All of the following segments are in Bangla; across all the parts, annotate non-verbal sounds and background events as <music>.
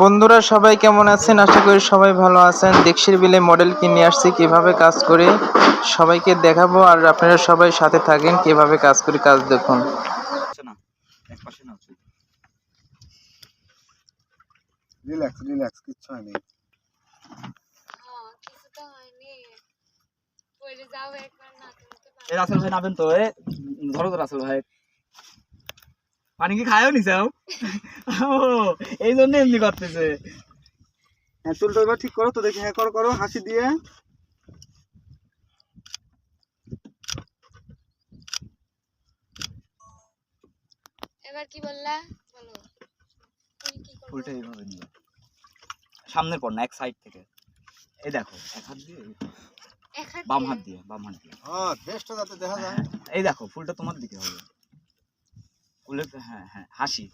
বন্ধুরা সবাই কেমন আছেন? আশা করি সবাই ভালো আছেন। দেখশির বিলে মডেল কিনে আসছি কীভাবে কাজ করে সবাইকে দেখাবো আর আপনারা সবাই সাথে থাকেন কীভাবে কাজ করি কাজ দেখুন। রিল্যাক্স রিল্যাক্স কিচ্ছু হয়নি। রাসেল ভাই তো ধরো তো রাসেল ভাই। পানি কি খায়ও নি যাও <laughs> এই জন্য এমনি করতেছে। হ্যাঁ চুলটা এবার ঠিক করো তো দেখি হ্যাঁ করো করো হাসি দিয়ে। এবার কি বললা? বলো? উল্টে এইভাবে নিয়ে সামনের পর না এক সাইড থেকে। এই দেখো এক হাত দিয়ে বাম হাত দিয়ে বাম হাত দিয়ে। হ্যাঁ যাতে দেখা যায়। এই দেখো ফুলটা তোমার দিকে হবে। ফুলের হ্যাঁ হ্যাঁ হাসি।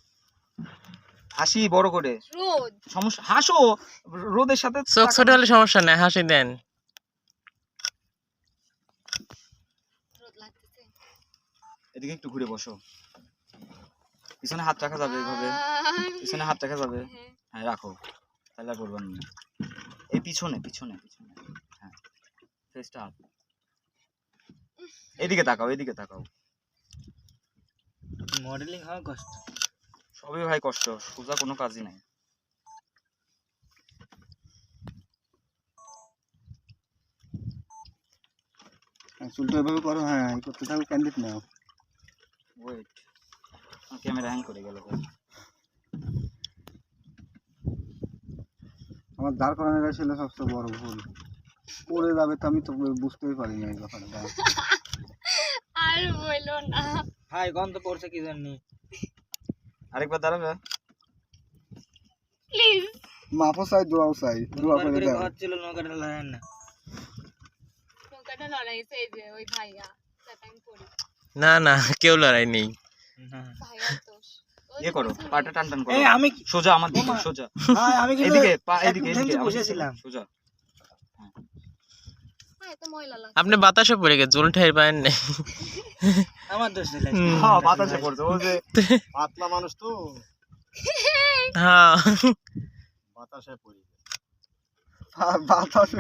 হাসি বড় করে। রোদ। সমস্যা হাসো রোদের সাথে চোখ ছোট হলে সমস্যা নেই হাসি দেন। এদিকে একটু ঘুরে বসো। পিছনে হাত রাখা যাবে এইভাবে। পিছনে হাত রাখা যাবে। হ্যাঁ। হ্যাঁ রাখো। তাহলে আর করবার না এই পিছনে পিছনে পিছনে। হ্যাঁ। ফেসটা আপ এদিকে তাকাও এদিকে তাকাও। মডেলিং হওয়া কষ্ট। সবই ভাই কষ্ট সোজা কোনো কাজই নাই। হ্যাঁ চুলটা এভাবে করো হ্যাঁ করতে থাকো ক্যান্ডিড নাও। ওয়েট ক্যামেরা হ্যাং করে গেল আমার দাঁড় করানোটা ছিল সবচেয়ে বড় ভুল। পড়ে যাবে তো আমি তো বুঝতেই পারিনি এই ব্যাপারটা। আর বলো না। গন্ধ পড়ছে কি জানি আরেকবার দাঁড়াবে? প্লিজ চাই দোয়াও চাই দোয়া করে দাও। ঘর ছিল নৌকাটা লাগান না। নৌকাটা লড়াইছে এই যে ওই ভাইয়া আমি না না কেউ লড়াই নেই। ইয়ে করো পাটা টান টান করো। এই আমি সোজা আমার দিকে সোজা। হাই আমি এদিকে পা এদিকে মিনিট এদিকে বসেছিলাম সোজা। আপনি বাতাসে পড়ে গেছে জল ঠাই পায়েন নেই। আমার দোষ হ্যাঁ বাতাসে পড়ছে ও যে পাতলা মানুষ তো। হ্যাঁ। বাতাসে পড়ি বাতাসে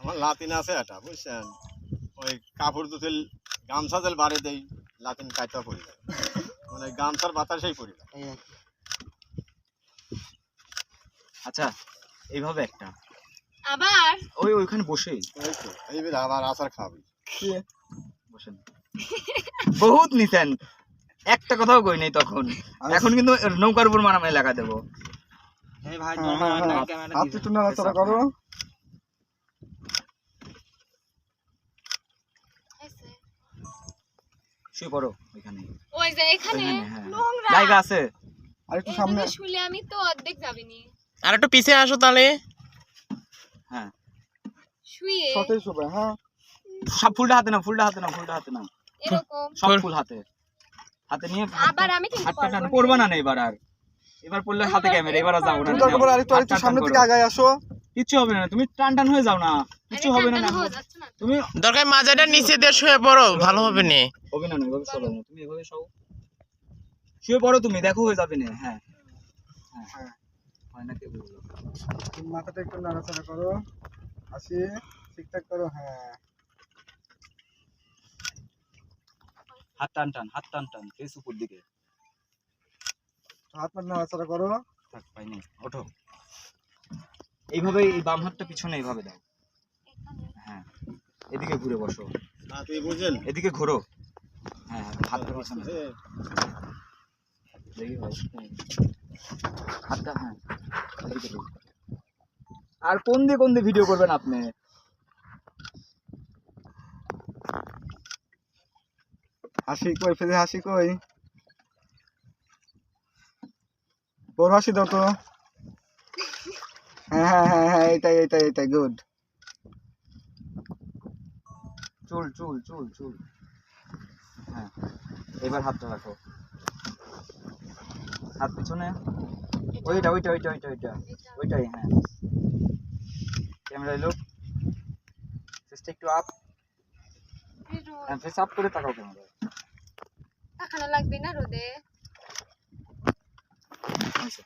আমার লাতিন আছে এটা বুঝছেন? ওই কাপড় দুতেল গামছা তেল বাড়ি দেই লাতিন কাইটা পড়ি যায়। মানে গামছার বাতাসেই পড়ি যায়। আচ্ছা এইভাবে একটা। আবার? ওই ওইখানে বসেই। এই তো আবার আচার খাবি বসেন। বহুত নিতেন একটা কথাও কই নাই তখন। এখন কিন্তু নৌকার উপর মারামারি লাগা দেবো। এই ভাই হ্যাঁ, হ্যাঁ, হ্যাঁ। ক্যামেরা হাত একটু নাড়াচাড়া করো। শুয়ে পড়ো ওইখানে। ওই যে এখানে ওইখানে নোংরা। জায়গা আছে। আর একটু সামনে। শুলে আমি তো অর্ধেক যাবিনি। আর একটু পিছিয়ে আসো তাহলে। শুয়ে সতেজ হবে হ্যাঁ। সব ফুলটা হাতে না ফুলটা হাতে না ফুলটা হাতে না এরকম। সব ফুল। হাতে। হাতে নিয়ে আবার আমি কিন্তু পারব না। পড়বা না না এবার আর। এবার পড়লে হাতে ক্যামেরা এবার আর যাব না তুমি দরকার আরেকটু আরেকটু সামনে থেকে আগায় আসো। কিচ্ছু হবে না তুমি টান টান হয়ে যাও না। কিচ্ছু হবে না। তুমি দরকার মাজাটা নিচে দিয়ে শুয়ে পড়ো ভালো হবে নি। হবে না না এভাবে শোবে না। তুমি এভাবে শো শুয়ে পড়ো তুমি দেখো হয়ে যাবে না। হ্যাঁ। হ্যাঁ। হ্যাঁ। না কে তুমি মাথাটা একটু নাড়াচাড়া করো। হাসি ঠিকঠাক করো হ্যাঁ। হাত টান টান হাত টান টান ফেস উপর দিকে। হাত পা নাড়াচাড়া করো। থাক পাইনি ওঠো। এইভাবে এই বাম হাতটা পিছনে এইভাবে দাও। হ্যাঁ। এদিকে ঘুরে বসো। না তুই বুঝেন? এদিকে ঘোরো। হ্যাঁ হাতটা পিছনে। এ, দেখি ভাই হুম। হাতটা হ্যাঁ এদিকে। আর কোন দিয়ে কোন দিয়ে ভিডিও করবেন আপনি? হাসি কই ফেলে হাসি কই? বড় হাসি দাও তো। হ্যাঁ হ্যাঁ হ্যাঁ হ্যাঁ এটাই এটাই এটাই গুড চুল চুল চুল চুল। হ্যাঁ এবার হাতটা রাখো। হাত পিছনে। ওইটা ওইটা ওইটা ওইটা ওইটা, ওইটাই হ্যাঁ। ক্যামেরা লোক ফেসটা একটু আপ। ফেস আপ করে তাকাও ক্যামেরা তাকানো লাগবে না রোদে। হয়েছে।